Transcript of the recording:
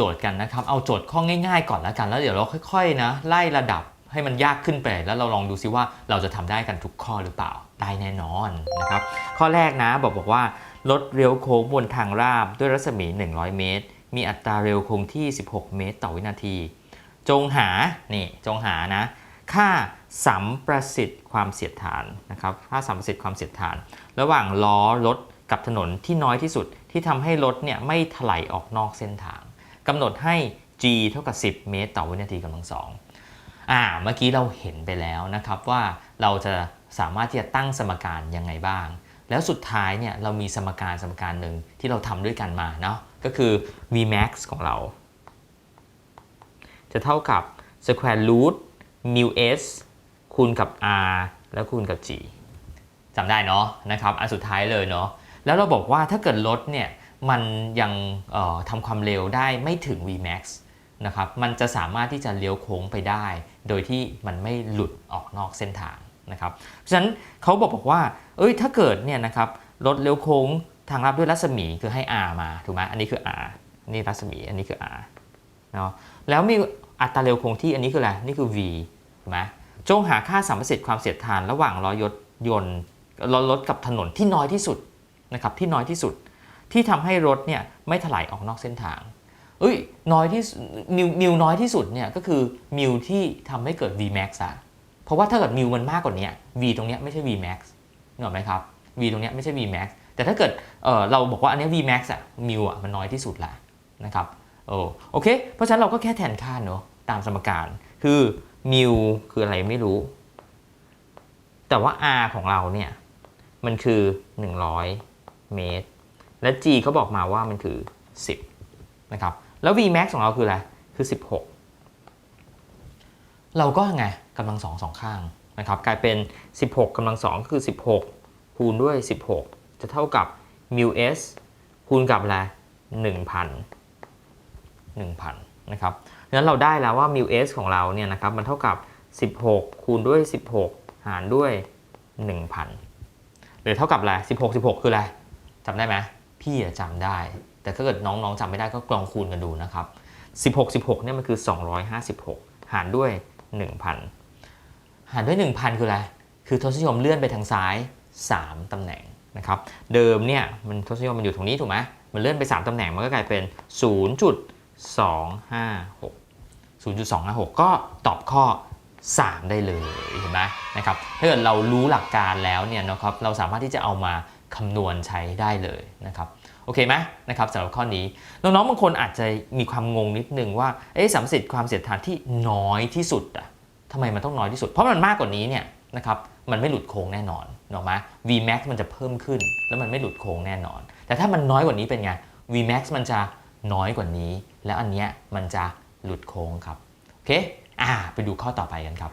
โจทย์กันนะครับ เอาโจทย์ข้อง่ายๆ ก่อนแล้วกัน แล้วเดี๋ยวเราค่อยๆนะไล่ระดับให้มันยากขึ้นไป แล้วเราลองดูซิว่าเราจะทำได้กันทุกข้อหรือเปล่า ได้แน่นอนนะครับ ข้อแรกนะบอกบอกว่ารถเลี้ยวโค้งบนทางราบด้วยรัศมี 100 เมตร มีอัตราเร็วคงที่ 16 เมตร ต่อวินาที จงหา นี่ จงหานะ ค่าสัมประสิทธิ์ความเสียดทานนะครับ ค่าสัมประสิทธิ์ความเสียดทาน ระหว่างล้อรถกับถนนที่น้อยที่สุดที่ทำให้รถเนี่ยไม่ถลายออกนอกเส้นทาง กำหนดให้ g เท่ากับ 10 เมตรต่อวินาทีกำลังสองอ่าเมื่อกี้เราเห็นไปแล้วนะครับว่าเราจะสามารถที่จะตั้งสมการยังไงบ้าง แล้วสุดท้ายเนี่ยเรามีสมการสมการหนึ่งที่เราทำด้วยกันมาเนาะก็คือ vmax ของเรา จะเท่ากับ square root mu s คูณกับ r แล้วคูณกับ g จำได้เนาะนะครับอันสุดท้ายเลยเนาะแล้วเราบอกว่าถ้าเกิดรถเนี่ย มันยังทำความเร็วได้ไม่ถึง Vmax นะครับมันจะสามารถที่จะเลี้ยวโค้งไปได้ โดยที่มันไม่หลุดออกนอกเส้นทางนะครับเพราะฉะนั้นเขาบอกบอกว่าเอ้ยถ้าเกิดเนี่ยนะครับรถเลี้ยวโค้งทางลับด้วยรัศมีคือให้ r มาถูกไหมอันนี้คือ r อนนี้รัศมีอันนี้คือ r เนาะแล้วมีอัตราเร็วคงที่อันนี้คืออะไรนี่คือ v ถูกไหมจงหาค่าสัมประสิทธิ์ความเสียดทานระหว่างล้อยนต์ยนต์ล้อรถกับถนนที่น้อยที่สุดนะครับที่น้อยที่สุด ที่ทำให้รถเนี่ยไม่ถลายออกนอกเส้นทางเอ้ยน้อยที่มิวมิวน้อยที่สุดเนี่ยก็คือมิวที่ทำให้เกิด Vmax อะเพราะว่าถ้าเกิดมิวมันมากกว่านี้ V ตรงเนี้ยไม่ใช่ Vmax นึกออกไหมครับ V ตรงเนี้ยไม่ใช่ Vmax แต่ถ้าเกิดเออเราบอกว่าอันเนี้ย Vmax อะมิวอะมันน้อยที่สุดละนะครับโอโอเค เพราะฉะนั้นเราก็แค่แทนค่าเนอะตามสมการคือมิวคืออะไรไม่รู้ แต่ว่า R ของเราเนี่ยมันคือ 100 เมตร และ G เขาบอกมาว่ามันคือ 10 นะครับ แล้ว Vmax ของเราคืออะไร คือ 16 เราก็ไงกำลังสองสองข้างนะครับกลายเป็น 16กำลังสองคือ 16 คูณด้วย 16 จะเท่ากับ mu s คูณกับอะไร1,000 1,000นะครับดังนั้นเราได้แล้วว่า mu s ของเราเนี่ยนะครับมันเท่ากับ 16 คูณด้วย 16 หารด้วย 1,000หรือเท่ากับอะไร16 16 คืออะไรจำได้ไหม พี่อะจำได้ แต่ถ้าเกิดน้องๆจำไม่ได้ก็ลองคูณกันดูนะครับ 16 16เนี่ยมันคือ 256 หารด้วย 1,000 หารด้วย 1,000 คืออะไร คือทศนิยมเลื่อนไปทางซ้าย 3ตำแหน่งนะครับ เดิมเนี่ยมันทศนิยมมันอยู่ตรงนี้ถูกไหมมันเลื่อนไป 3ตำแหน่งมันก็กลายเป็น 0.256 0.256 ก็ตอบข้อ 3 ได้เลยเห็นไหมนะครับถ้าเกิดเรารู้หลักการแล้วเนี่ยนะครับเราสามารถที่จะเอามาคำนวณใช้ได้เลยนะครับโอเคไหมนะครับสำหรับข้อนี้น้องๆบางคนอาจจะมีความงงนิดนึงว่าเอ๊ะสัมประสิทธิ์ความเสียดทานที่น้อยที่สุดอะทำไมมันต้องน้อยที่สุด เพราะมันมากกว่านี้เนี่ยนะครับมันไม่หลุดโค้งแน่นอนเนอะไหม Vmax มันจะเพิ่มขึ้น แล้วมันไม่หลุดโค้งแน่นอน แต่ถ้ามันน้อยกว่านี้เป็นไง Vmax มันจะน้อยกว่านี้ แล้วอันเนี้ยมันจะหลุดโค้งครับโอเค อ่าไปดูข้อต่อไปกันครับ